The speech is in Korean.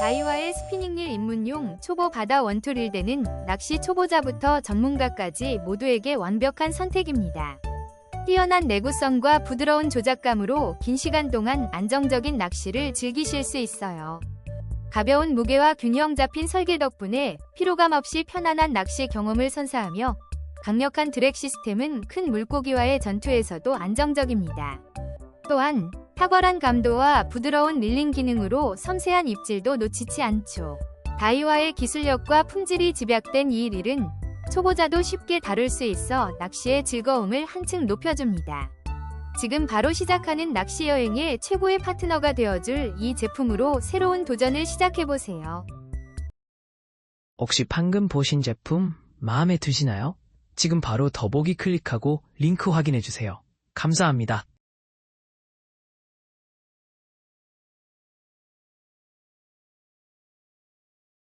다이와의 스피닝릴 입문용 초보 바다 원투릴대는 낚시 초보자부터 전문가까지 모두에게 완벽한 선택입니다. 뛰어난 내구성과 부드러운 조작감으로 긴 시간 동안 안정적인 낚시를 즐기실 수 있어요. 가벼운 무게와 균형 잡힌 설계 덕분에 피로감 없이 편안한 낚시 경험을 선사하며 강력한 드랙 시스템은 큰 물고기와의 전투에서도 안정적입니다. 또한 탁월한 감도와 부드러운 릴링 기능으로 섬세한 입질도 놓치지 않죠. 다이와의 기술력과 품질이 집약된 이 릴은 초보자도 쉽게 다룰 수 있어 낚시의 즐거움을 한층 높여줍니다. 지금 바로 시작하는 낚시 여행의 최고의 파트너가 되어줄 이 제품으로 새로운 도전을 시작해보세요. 혹시 방금 보신 제품 마음에 드시나요? 지금 바로 더보기 클릭하고 링크 확인해주세요. 감사합니다.